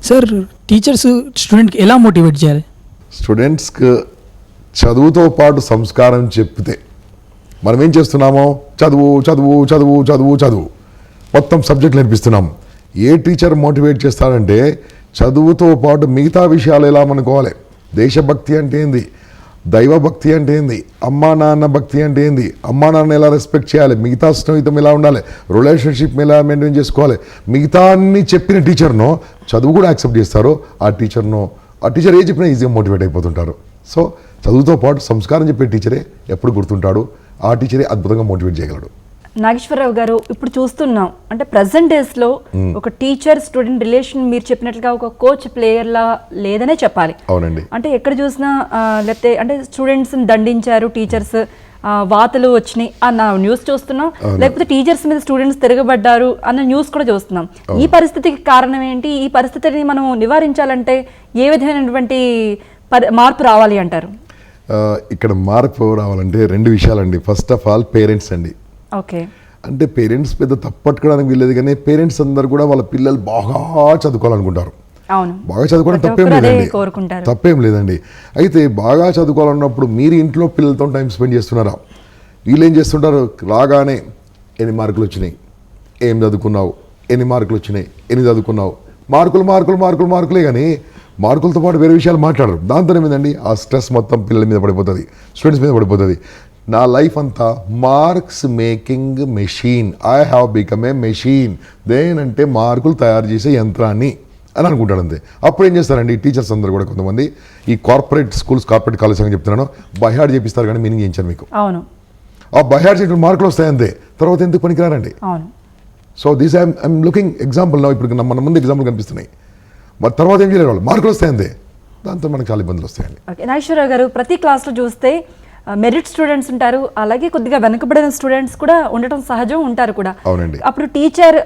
Sir teachers స్టూడెంట్కి ఎలా motivate చేయాలి? స్టూడెంట్స్కి చదువుతో పాటు సంస్కారం చెప్తే మనం ఏం చేస్తున్నామో? చదువు చదువు చదువు చదువు చదువు. మొత్తం సబ్జెక్ట్ నేర్పిస్తున్నాం. ఏ టీచర్ మోటివేట్ చేస్తారంటే చదువుతో పాటు మిగతా విషయాలు ఎలా అనుకోవాలి దేశభక్తి అంటే ఏంది? దైవ భక్తి అంటే ఏంది? అమ్మా నాన్న భక్తి అంటే ఏంది? అమ్మా నాన్న ఎలా రెస్పెక్ట్ చేయాలి? మిగతా స్నేహితం ఎలా ఉండాలి? రిలేషన్షిప్ ఎలా మెయింటైన్ చేసుకోవాలి? మిగతా అన్ని చెప్పిన టీచర్ను చదువు కూడా యాక్సెప్ట్ చేస్తారు. ఆ టీచర్ను ఆ టీచర్ ఏ చెప్పినా ఈజీగా మోటివేట్ అయిపోతుంటారు. సో చదువుతో పాటు సంస్కారం చెప్పే టీచరే ఎప్పుడు గుర్తుంటాడు? ఆ టీచరే అద్భుతంగా మోటివేట్ చేయగలడు. నాగేశ్వరరావు గారు ఇప్పుడు చూస్తున్నాం. అంటే ప్రజెంట్ డేస్లో ఒక టీచర్ స్టూడెంట్ రిలేషన్ మీరు చెప్పినట్లుగా ఒక కోచ్ ప్లేయర్ లా లేదనే చెప్పాలి. అవునండి. అంటే ఎక్కడ చూసినా లేకపోతే అంటే స్టూడెంట్స్ దండించారు టీచర్స్ వాతలు వచ్చినాయి అన్న న్యూస్ చూస్తున్నాం. లేకపోతే టీచర్స్ మీద స్టూడెంట్స్ తిరగబడ్డారు అన్న న్యూస్ కూడా చూస్తున్నాం. ఈ పరిస్థితికి కారణం ఏంటి? ఈ పరిస్థితిని మనం నివారించాలంటే ఏ విధమైనటువంటి మార్పు రావాలి అంటారు? ఇక్కడ మార్పు రావాలంటే రెండు విషయాలండి. ఫస్ట్ ఆఫ్ ఆల్ పేరెంట్స్ అండి. ఓకే. అంటే పేరెంట్స్ పెద్ద తప్పట్టుకోవడానికి వీల్లేదు కానీ పేరెంట్స్ అందరు కూడా వాళ్ళ పిల్లలు బాగా చదువుకోవాలనుకుంటారు. బాగా చదువుకోవడం తప్పేం లేదండి. తప్పేం లేదండి. అయితే బాగా చదువుకోవాలన్నప్పుడు మీరు ఇంట్లో పిల్లలతో టైం స్పెండ్ చేస్తున్నారా? వీళ్ళు ఏం చేస్తుంటారు? రాగానే ఎన్ని మార్కులు వచ్చినాయి? ఏం చదువుకున్నావు? ఎన్ని మార్కులు వచ్చినాయి? ఎన్ని చదువుకున్నావు? మార్కులు మార్కులు మార్కులు మార్కులే కానీ మార్కులతో పాటు వేరే విషయాలు మాట్లాడరు. దాంతో ఏమైందండి? ఆ స్ట్రెస్ మొత్తం పిల్లల మీద పడిపోతుంది. స్టూడెంట్స్ మీద పడిపోతుంది. నా లైఫ్ అంతా marks making machine. I have become a machine దేనంటే మార్కులు తయారు చేసే యంత్రాన్ని అని అనుకుంటాడు అంతే. అప్పుడు ఏం చేస్తారండి? టీచర్స్ అందరూ కూడా కొంతమంది ఈ కార్పొరేట్ స్కూల్స్ కార్పొరేట్ కాలేజ్ అని చెప్తున్నాను. బైహార్డ్ చేపిస్తారు కానీ మీనింగ్ చేయించాను మీకు? అవును. ఆ బైహార్డ్ చేయడం మార్కులు వస్తాయి అంతే. తర్వాత ఎందుకు పనికిరారండి? అవును. So this I'm I'm looking example నా ఇప్పుడు మన ముందు ఎగ్జాంపుల్ కనిపిస్తున్నాయి. మరి తర్వాత ఏం చేయలేరు వాళ్ళు? మార్కులు వస్తాయి అంతే. దాంతో మనకు చాలా ఇబ్బందులు వస్తాయండి. ఓకే. నాగేశ్వరరావు గారు ప్రతి క్లాస్లో చూస్తే మెరిట్ స్టూడెంట్స్ ఉంటారు. అలాగే కొద్దిగా వెనుకబడిన స్టూడెంట్స్ కూడా ఉండటం సహజం ఉంటారు కూడా. అవునండి. అప్పుడు టీచర్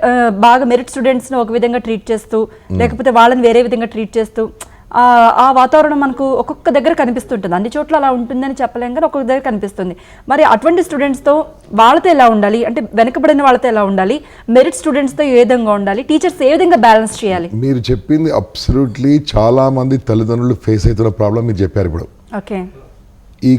బాగా మెరిట్ స్టూడెంట్స్ని ఒక విధంగా ట్రీట్ చేస్తూ లేకపోతే వాళ్ళని వేరే విధంగా ట్రీట్ చేస్తూ ఆ, ఆ వాతావరణం మనకు ఒక్కొక్క దగ్గర కనిపిస్తుంటుంది. అన్ని చోట్ల అలా ఉంటుందని చెప్పలేం కానీ ఒక్కొక్క దగ్గర కనిపిస్తుంది. మరి అటువంటి స్టూడెంట్స్తో వాళ్ళతో ఎలా ఉండాలి? అంటే వెనుకబడిన వాళ్ళతో ఎలా ఉండాలి? మెరిట్ స్టూడెంట్స్తో ఏ విధంగా ఉండాలి? టీచర్స్ ఏ విధంగా బ్యాలెన్స్ చేయాలి? మీరు చెప్పింది అబ్సల్యూట్లీ చాలా మంది తల్లిదండ్రులు ఫేస్ అవుతున్న ప్రాబ్లం మీరు చెప్పారు ఇప్పుడు. ఓకే ఈ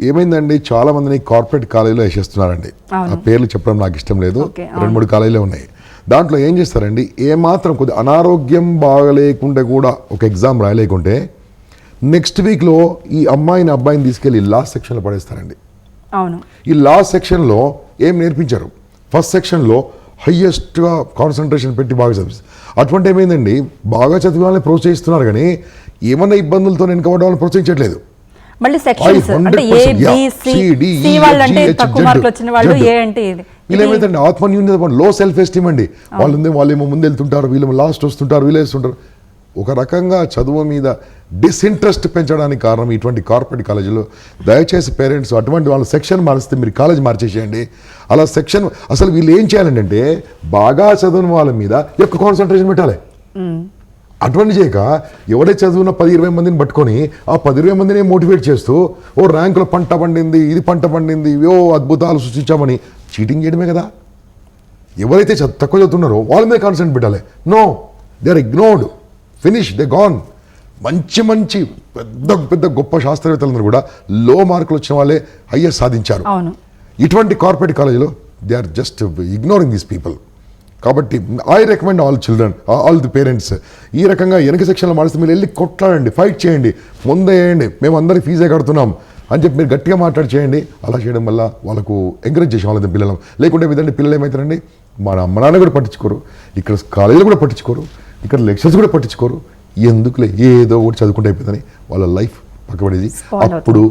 ఏమైందండి? చాలా మందిని కార్పొరేట్ కాలేజీలో వేసేస్తున్నారండి. ఆ పేర్లు చెప్పడం నాకు ఇష్టం లేదు. రెండు మూడు కాలేజీలే ఉన్నాయి. దాంట్లో ఏం చేస్తారండి? ఏ మాత్రం కొద్ది అనారోగ్యం బాగలేకుంటే కూడా ఒక ఎగ్జామ్ రాయలేకుంటే నెక్స్ట్ వీక్లో ఈ అమ్మాయిని అబ్బాయిని తీసుకెళ్ళి లాస్ట్ సెక్షన్లో పడేస్తారండి. అవును. ఈ లాస్ట్ సెక్షన్లో ఏం నేర్పించారు? ఫస్ట్ సెక్షన్లో హయ్యెస్ట్గా కాన్సన్ట్రేషన్ పెట్టి బాగా చదివిస్తారు అటువంటి ఏమైందండి? బాగా చదివే వాళ్ళని ప్రోత్సహిస్తున్నారు కానీ ఏమన్నా ఇబ్బందులతో వెనుకబడ్డ వాళ్ళని ప్రోత్సహించట్లేదు. మళ్ళీ సెక్షన్స్ అంటే A 100% yeah. B C C వాళ్ళు అంటే తక్కువ మార్కులు వచ్చిన వాళ్ళు. ఏ అంటే ఇది. వీళ్ళు ఏమైందండి ఆత్మన్యూన్యత లో సెల్ఫ్ ఎస్టీమ్ అండి. వాళ్ళు వాళ్ళేమో ముందు వెళ్తుంటారు వీళ్ళేమో లాస్ట్ వస్తుంటారు వీళ్ళు వేస్తుంటారు. ఒక రకంగా చదువు మీద డిస్ఇంట్రెస్ట్ పెంచడానికి కారణం ఇటువంటి కార్పొరేట్ కాలేజీలో దయచేసి పేరెంట్స్ అటువంటి వాళ్ళ సెక్షన్ మారిస్తే మీరు కాలేజ్ మార్చేసేయండి. అలా సెక్షన్ అసలు వీళ్ళు ఏం చేయాలండి అంటే బాగా చదివిన వాళ్ళ మీద ఎక్కువ కాన్సన్ట్రేషన్ పెట్టాలి. అటువంటి చేయక ఎవరైతే చదివిన పది ఇరవై మందిని పట్టుకొని ఆ పది ఇరవై మందిని మోటివేట్ చేస్తూ ఓ ర్యాంకులో పంట పండింది ఇది పంట పండింది ఓ అద్భుతాలు సృష్టించామని చీటింగ్ చేయడమే కదా. ఎవరైతే తక్కువ చదువుతున్నారో వాళ్ళ మీద కాన్సన్ట్రేట్ పెట్టాలి. No they are ignored finish they gone మంచి మంచి పెద్ద పెద్ద గొప్ప శాస్త్రవేత్తలందరూ కూడా లో మార్కులు వచ్చిన వాళ్ళే హయ్యెస్ట్ సాధించారు. ఇటువంటి కార్పొరేట్ కాలేజీలో they are just ignoring these people కాబట్టి I recommend all children all the parents ఈ రకంగా వెనక సెక్షన్లో మారిస్తే మీరు వెళ్ళి కొట్లాడండి ఫైట్ చేయండి ముందే వేయండి మేము అందరికి ఫీజే కడుతున్నాం అని చెప్పి మీరు గట్టిగా మాట్లాడి చేయండి. అలా చేయడం వల్ల వాళ్ళకు ఎంకరేజ్ చేసే వాళ్ళని పిల్లలు. లేకుంటే విధండి పిల్లలు ఏమవుతారండి మన అమ్మ నాన్న కూడా పట్టించుకోరు. ఇక్కడ కాలేజీలు కూడా పట్టించుకోరు. ఇక్కడ లెక్చర్స్ కూడా పట్టించుకోరు. ఎందుకులే? ఏదో ఒకటి చదువుకుంటే అయిపోతుందని వాళ్ళ లైఫ్ పక్కబడేది. అప్పుడు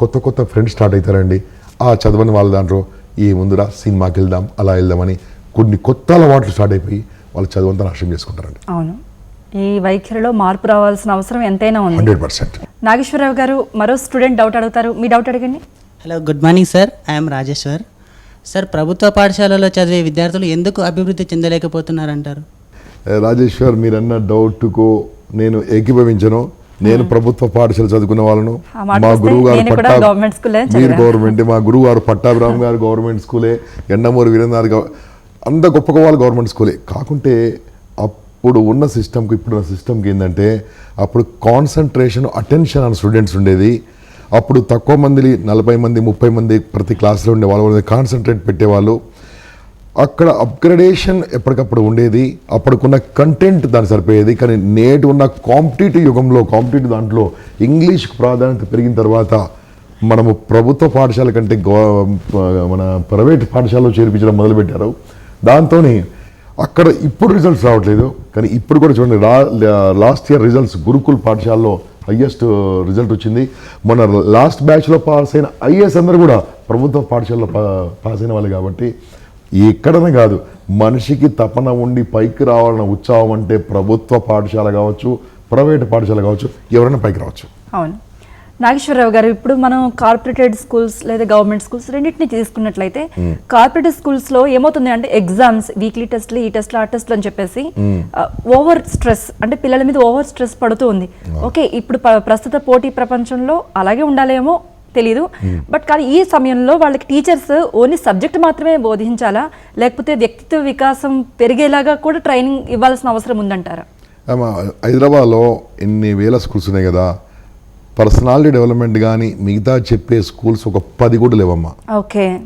కొత్త కొత్త ఫ్రెండ్స్ స్టార్ట్ అవుతారండి. ఆ చదవని వాళ్ళ దాంట్లో ఈ ముందురా సినిమాకి వెళ్దాం అలా వెళ్దామని కొన్ని కొత్త అలవాట్లు స్టార్ట్ అయిపోయి వాళ్ళు చదువంతా నాశనం చేసుకుంటారండి. అవును. ఈ వైఖరిలో మార్పు రావాల్సిన అవసరం ఎంతైనా ఉంది. Hundred percent. నాగేశ్వరరావు గారు మరో స్టూడెంట్ డౌట్ అడుగుతారు. మీ డౌట్ అడగండి. Hello good morning sir I'm Rajeshwar. Sir ప్రభుత్వ పాఠశాలలో చదివే విద్యార్థులు ఎందుకు అభివృద్ధి చెందలేకపోతున్నారంటారు? రాజేశ్వర్ మీరన్న డౌట్కు నేను ఏకీభవించను. నేను ప్రభుత్వ పాఠశాల చదువుకున్న వాళ్ళను. మా గురువు గారు నేను కూడా పట్టా గవర్నమెంట్ స్కూలే మీరు. గవర్నమెంట్ మా గురువు గారు పట్టాభిరామ్ గారు గవర్నమెంట్ స్కూలే. ఎండమూరి వీరేంద్ర గవ- అంత గొప్ప వాళ్ళు గవర్నమెంట్ స్కూలే కాకుంటే అప్పుడు ఉన్న సిస్టమ్కి ఇప్పుడున్న సిస్టమ్కి ఏంటంటే అప్పుడు కాన్సన్ట్రేషన్ అటెన్షన్ అని స్టూడెంట్స్ ఉండేది. అప్పుడు తక్కువ మంది నలభై మంది ముప్పై మంది ప్రతి క్లాస్లో ఉండే వాళ్ళు కాన్సన్ట్రేట్ పెట్టేవాళ్ళు. అక్కడ అప్గ్రేడేషన్ ఎప్పటికప్పుడు ఉండేది. అప్పటికున్న కంటెంట్ దాన్ని సరిపోయేది. కానీ నేటి ఉన్న కాంపిటేటివ్ యుగంలో కాంపిటేటివ్ దాంట్లో ఇంగ్లీష్ ప్రాధాన్యత పెరిగిన తర్వాత మనము ప్రభుత్వ పాఠశాల కంటే గో మన ప్రైవేట్ పాఠశాలలో చేర్పించడం మొదలుపెట్టారు. దాంతో అక్కడ ఇప్పుడు రిజల్ట్స్ రావట్లేదు కానీ ఇప్పుడు కూడా చూడండి లాస్ట్ ఇయర్ రిజల్ట్స్ గురుకుల్ పాఠశాలలో హయ్యెస్ట్ రిజల్ట్ వచ్చింది. మొన్న లాస్ట్ బ్యాచ్లో పాస్ అయిన ఐఏఎస్ అందరూ కూడా ప్రభుత్వ పాఠశాలలో పా- పాస్ అయిన వాళ్ళు కాబట్టి ఎక్కడనే కాదు మనిషికి తపన ఉండి పైకి రావాలన్న ఉత్సాహం అంటే ప్రభుత్వ పాఠశాల కావచ్చు ప్రైవేట్ పాఠశాల కావచ్చు ఎవరైనా పైకి రావచ్చు. అవును. నాగేశ్వరరావు గారు ఇప్పుడు మనం కార్పొరేటెడ్ స్కూల్స్ లేదా గవర్నమెంట్ స్కూల్స్ రెండింటిని తీసుకున్నట్లయితే కార్పొరేటెడ్ స్కూల్స్లో ఏమవుతుంది అంటే ఎగ్జామ్స్ వీక్లీ టెస్ట్లు ఈ టెస్ట్లు ఆ టెస్ట్లు అని చెప్పేసి ఓవర్ స్ట్రెస్ అంటే పిల్లల మీద ఓవర్ స్ట్రెస్ పడుతూ ఉంది. ఓకే ఇప్పుడు ప్రస్తుత పోటీ ప్రపంచంలో అలాగే ఉండాలేమో తెలియదు బట్ కానీ ఈ సమయంలో వాళ్ళకి టీచర్స్ ఓన్లీ సబ్జెక్ట్ మాత్రమే బోధించాలా? లేకపోతే వ్యక్తిత్వ వికాసం పెరిగేలాగా కూడా ట్రైనింగ్ ఇవ్వాల్సిన అవసరం ఉందంటారా? హైదరాబాద్లో ఎన్ని వేల స్కూల్స్ ఉన్నాయి కదా? పర్సనాలిటీ డెవలప్మెంట్ కానీ మిగతా చెప్పే స్కూల్స్ ఒక పది కూడా లేవమ్మా. ఓకే.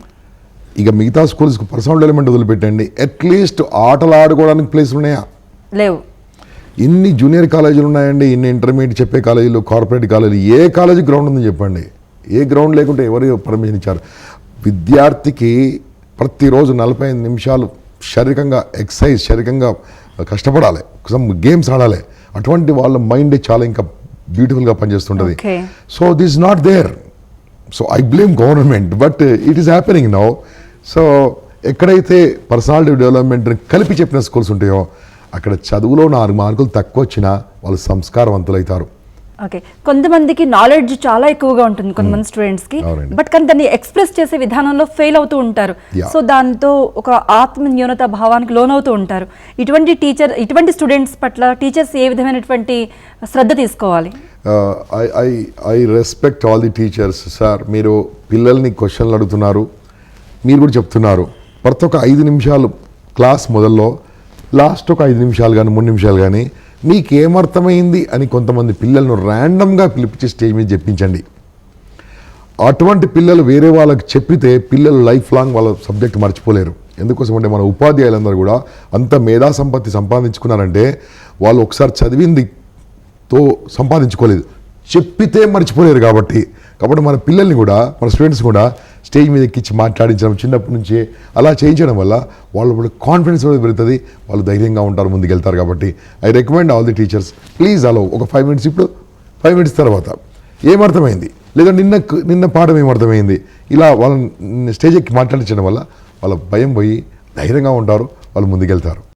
ఇక మిగతా స్కూల్స్కి పర్సనల్ డెవలప్మెంట్ వదిలిపెట్టండి. అట్లీస్ట్ ఆటలు ఆడుకోవడానికి ప్లేస్ ఉన్నాయా? లేవు. ఇన్ని జూనియర్ కాలేజీలు ఉన్నాయండి ఇన్ని ఇంటర్మీడియట్ చెప్పే కాలేజీలు కార్పొరేట్ కాలేజీలు ఏ కాలేజీ గ్రౌండ్ ఉందని చెప్పండి. ఏ గ్రౌండ్ లేకుంటే ఎవరు పర్మిషన్ ఇచ్చారు? విద్యార్థికి ప్రతిరోజు నలభై ఐదు నిమిషాలు శారీరకంగా ఎక్సర్సైజ్ శారీరకంగా కష్టపడాలి. గేమ్స్ ఆడాలి. అటువంటి వాళ్ళ మైండ్ చాలా ఇంకా బ్యూటిఫుల్గా పనిచేస్తుంటుంది. So this not there so I blame government but it is happening now so ఎక్కడైతే పర్సనాలిటీ డెవలప్మెంట్ కలిపి చెప్పిన స్కూల్స్ ఉంటాయో అక్కడ చదువులో నాలుగు మార్కులు తక్కువ వచ్చినా వాళ్ళు సంస్కారవంతులవుతారు ఓకే కొంతమందికి నాలెడ్జ్ చాలా ఎక్కువగా ఉంటుంది కొంతమంది స్టూడెంట్స్కి. అవునండి. బట్ కానీ దాన్ని ఎక్స్ప్రెస్ చేసే విధానంలో ఫెయిల్ అవుతూ ఉంటారు. సో దాంతో ఒక ఆత్మ న్యూనత భావానికి లోనవుతూ ఉంటారు. ఇటువంటి టీచర్ ఇటువంటి స్టూడెంట్స్ పట్ల టీచర్స్ ఏ విధమైనటువంటి శ్రద్ధ తీసుకోవాలి? I I I respect all the teachers sir మీరు పిల్లల్ని క్వశ్చన్లు అడుగుతున్నారు. మీరు కూడా చెప్తున్నారు. ప్రతి ఒక్క ఐదు నిమిషాలు క్లాస్ మొదల్లో లాస్ట్ ఒక ఐదు నిమిషాలు కానీ మూడు నిమిషాలు కానీ మీకు ఏమర్థమైంది అని కొంతమంది పిల్లలను ర్యాండమ్గా పిలిపించి స్టేజ్ మీద చెప్పించండి. అటువంటి పిల్లలు వేరే వాళ్ళకి చెప్పితే పిల్లలు లైఫ్ లాంగ్ వాళ్ళ సబ్జెక్ట్ మర్చిపోలేరు. ఎందుకోసం అంటే మన ఉపాధ్యాయులందరూ కూడా అంత మేధా సంపత్తి సంపాదించుకున్నారంటే వాళ్ళు ఒకసారి చదివింది తో సంపాదించుకోలేదు. చెప్పితే మర్చిపోలేరు కాబట్టి. కాబట్టి మన పిల్లల్ని కూడా మన స్టూడెంట్స్ కూడా స్టేజ్ మీద ఎక్కించి మాట్లాడించడం చిన్నప్పటి నుంచే అలా చేయించడం వల్ల వాళ్ళ కాన్ఫిడెన్స్ కూడా పెరుగుతుంది. వాళ్ళు ధైర్యంగా ఉంటారు ముందుకెళ్తారు కాబట్టి. I recommend all the teachers please allow ఒక ఫైవ్ మినిట్స్ ఇప్పుడు ఫైవ్ మినిట్స్ తర్వాత. ఏమర్థమైంది? లేదా నిన్న నిన్న పాఠం ఏమర్థమైంది? ఇలా వాళ్ళని స్టేజ్ ఎక్కి మాట్లాడించడం వల్ల వాళ్ళ భయం పోయి ధైర్యంగా ఉంటారు వాళ్ళు ముందుకెళ్తారు.